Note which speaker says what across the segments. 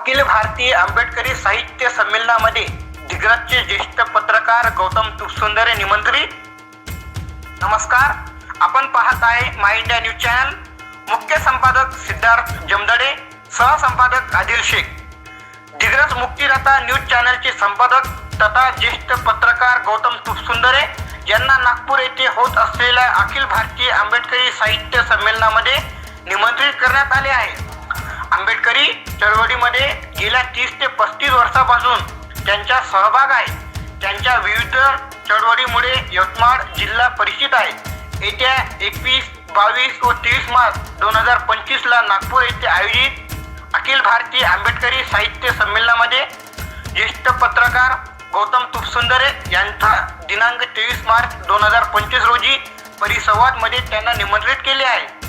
Speaker 1: अखिल भारतीय आंबेडकरी साहित्य संमेलनामध्ये दिग्रजचे ज्येष्ठ पत्रकार गौतम तुपसुंदरे निमंत्रित. नमस्कार आपण पाहत आहे माय इंडिया न्यूज चॅनल मुख्य संपादक सिद्धार्थ जमदडे सहसंपादक आदिल शेख. दिग्रज मुक्तिदाता न्यूज चॅनलचे संपादक तथा ज्येष्ठ पत्रकार गौतम तुपसुंदरे यांना नागपूर येथे होत असलेल्या अखिल भारतीय आंबेडकरी साहित्य संमेलनामध्ये निमंत्रित करण्यात आले आहे. आंबेडकरी चळवळीमध्ये गेल्या तीस ते पस्तीस वर्षापासून त्यांचा सहभाग आहे त्यांच्या विविध चळवळीमुळे यवतमाळ जिल्हा परिषद आहे. येत्या एकवीस बावीस व तेवीस मार्च दोन हजार पंचवीसला नागपूर येथे आयोजित अखिल भारतीय आंबेडकरी साहित्य संमेलनामध्ये ज्येष्ठ पत्रकार गौतम तुपसुंदरे यांचा दिनांक तेवीस मार्च दोन हजार पंचवीस रोजी परिसंवादमध्ये त्यांना निमंत्रित केले आहे.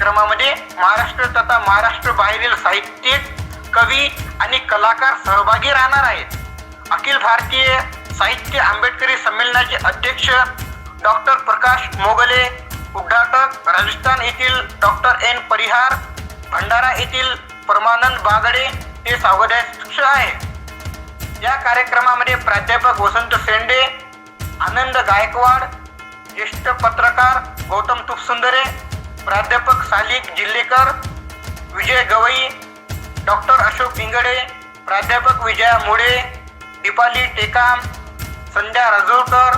Speaker 1: कार्यक्रमामध्ये महाराष्ट्र तथा महाराष्ट्र बाहेरील साहित्यिक कवी आणि कलाकार सहभागी राहणार आहेत. अखिल भारतीय साहित्य आंबेडकरी संमेलनाचे अध्यक्ष डॉक्टर प्रकाश मोगले उद्घाटक राजस्थान येथील डॉक्टर एन परिहार भंडारा येथील परमानंद बागडे हे स्वागताध्यक्ष आहे या कार्यक्रमामध्ये प्राध्यापक वसंत सेंडे आनंद गायकवाड ज्येष्ठ पत्रकार गौतम तुपसुंदरे प्राध्यापक सालिक जिल्लेकर विजय गवई डॉक्टर अशोक इंगडे प्राध्यापक विजया मुळे दीपाली टेकाम संध्या राजूरकर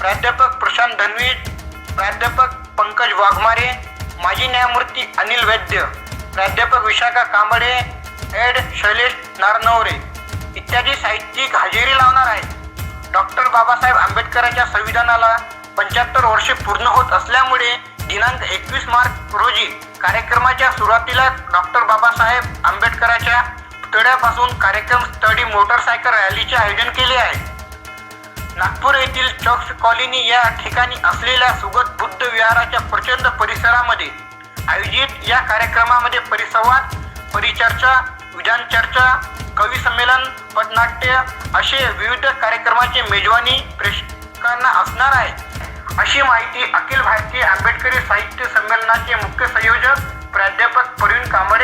Speaker 1: प्राध्यापक प्रशांत धनवीट प्राध्यापक पंकज वाघमारे माजी न्यायमूर्ती अनिल वैद्य प्राध्यापक विशाखा कांबळे एड शैलेश नारनवरे इत्यादी साहित्यिक हजेरी लावणार आहेत. डॉक्टर बाबासाहेब आंबेडकरांच्या संविधानाला पंच्याहत्तर वर्षे पूर्ण होत असल्यामुळे दिनांक एकवीस मार्च रोजी कार्यक्रमाच्या सुरुवातीला डॉक्टर बाबासाहेब आंबेडकरांच्या पुतळ्यापासून कार्यक्रम स्थळी मोटरसायकल रॅलीचे आयोजन केले आहे. नागपूर येथील चौक कॉलनी या ठिकाणी असलेल्या सुगत बुद्ध विहाराच्या प्रचंड परिसरामध्ये आयोजित या कार्यक्रमामध्ये परिसंवाद परिचर्चा विधान चर्चा कवी संमेलन पटनाट्य असे विविध कार्यक्रमाचे मेजवानी प्रेक्षकांना असणार आहे. अशी माहिती अखिल भारतीय आंबेडकरी साहित्य संमेलनाचे मुख्य संयोजक प्राध्यापक प्रवीण कांबळे